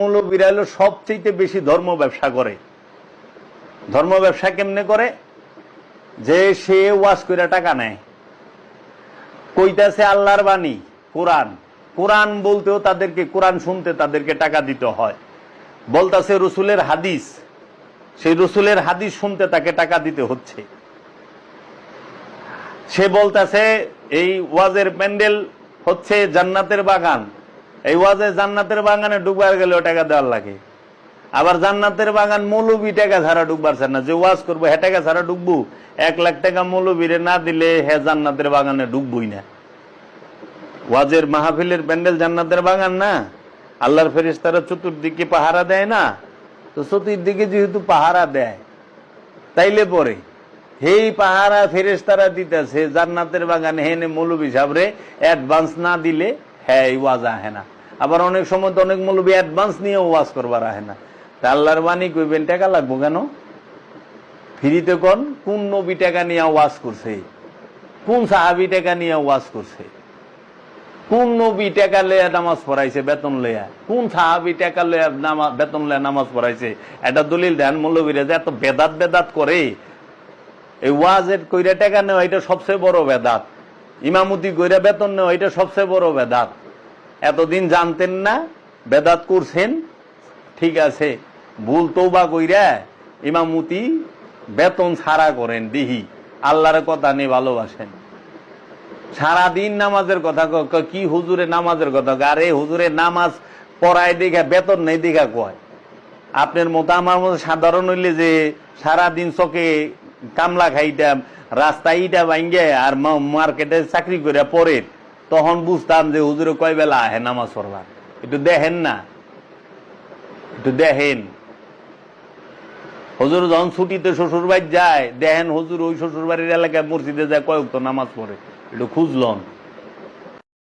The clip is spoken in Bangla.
মৌলবীরা হলো সবচেয়ে বেশি ধর্ম ব্যবসা করে। ধর্ম ব্যবসা কেমনে করে? যে সে ওয়াজ করে টাকা নেয়। কইতাছে আল্লাহর বাণী, কোরআন। কোরআন বলতেও তাদেরকে, কোরআন শুনতে তাদেরকে টাকা দিতে হয়। বলতাছে রসুলের হাদিস, সেই রসুলের হাদিস শুনতে তাকে টাকা দিতে হচ্ছে। সে বলতাছে, এই ওয়াজের প্যান্ডেল হচ্ছে জান্নাতের বাগান। এই ওয়াজে জান্নাতের বাগানে ডুববার গেলেও টাকা দেওয়ার লাগে। আবার জান্নাতের বাগান মৌলবি টাকা ছাড়া ডুববার ডুববারছে না। যে ওয়াজ করব হ্যাঁ টাকা ছাড়া ডুববো এক লাখ টাকা মৌলবীরে না দিলে হ্যাঁ জান্নাতের বাগানে ডুববই না। ওয়াজের মাহফিলের প্যান্ডেল জান্নাতের বাগান না। আল্লাহর ফেরিস্তারা চতুর্দিকে পাহারা দেয় না। তো চতুর্দিকে যেহেতু পাহারা দেয়, তাইলে পরে। হেই পাহারা ফেরেস্তারা দিতেছে, জান্নাতের বাগানে হেনে মৌলবী সাবরে অ্যাডভান্স না দিলে হ্যাঁ ওয়াজ আহে না। আবার অনেক সময় তো অনেক মৌলবী অ্যাডভান্স নিয়ে ওয়াজ করবার আহে না। তা আল্লাহর বাণী কইবেন, টাকা লাগবো কেন? ফ্রিতে কন? কোন নবী টাকা নিয়ে ওয়াজ করছে? কোন সাহাবি টাকা নিয়ে ওয়াজ করছে? কোন নবী টাকা লইয়া নামাজ পড়াইছে বেতন লেয়া কোন সাহাবি টাকা লইয়া নামা- বেতন লইয়া নামাজ পড়াইছে? এটা দলিল দেন মৌলবীরা যে এত বেদাত বেদাত করে। এই ওয়াজের কইরা টাকা নেওয়া এটা সবচেয়ে বড় বেদাত। ইমামতি কইরা বেতন নেওয়া এটা সবচেয়ে বড় বেদাত। এতদিন জানতেন না, বেদাত করছেন। ঠিক আছে, ভুল তৌবা কইরা ইমামতি বেতন ছাড়া করেন, দিহি। আল্লাহর কথা নিয়ে ভালোবাসেন। সারাদিন নামাজের কথা ক- হুজুরে নামাজের কথা? আরে হুজুরে নামাজ পড়ায় দেখা বেতন নেই দেখা কয়? আপনার মতো আমার মতো সাধারণ হইলে যে সারাদিন চকে কামলা খাইতাম রাস্তা ইটা ভাঙ্গে আর মার্কেটে চাকরি করে পরে তখন বুঝতাম যে হুজুরে কয় বেলা আহে নামাজ পড়বার? একটু দেখেন না? একটু দেখেন। হুজুর যখন ছুটিতে শ্বশুর বাড়ি যায়, দেখেন হজুর ওই শ্বশুর বাড়ির এলাকায় মসজিদে যায়, কয়েক তো নামাজ পড়ে। একটু খুঁজলন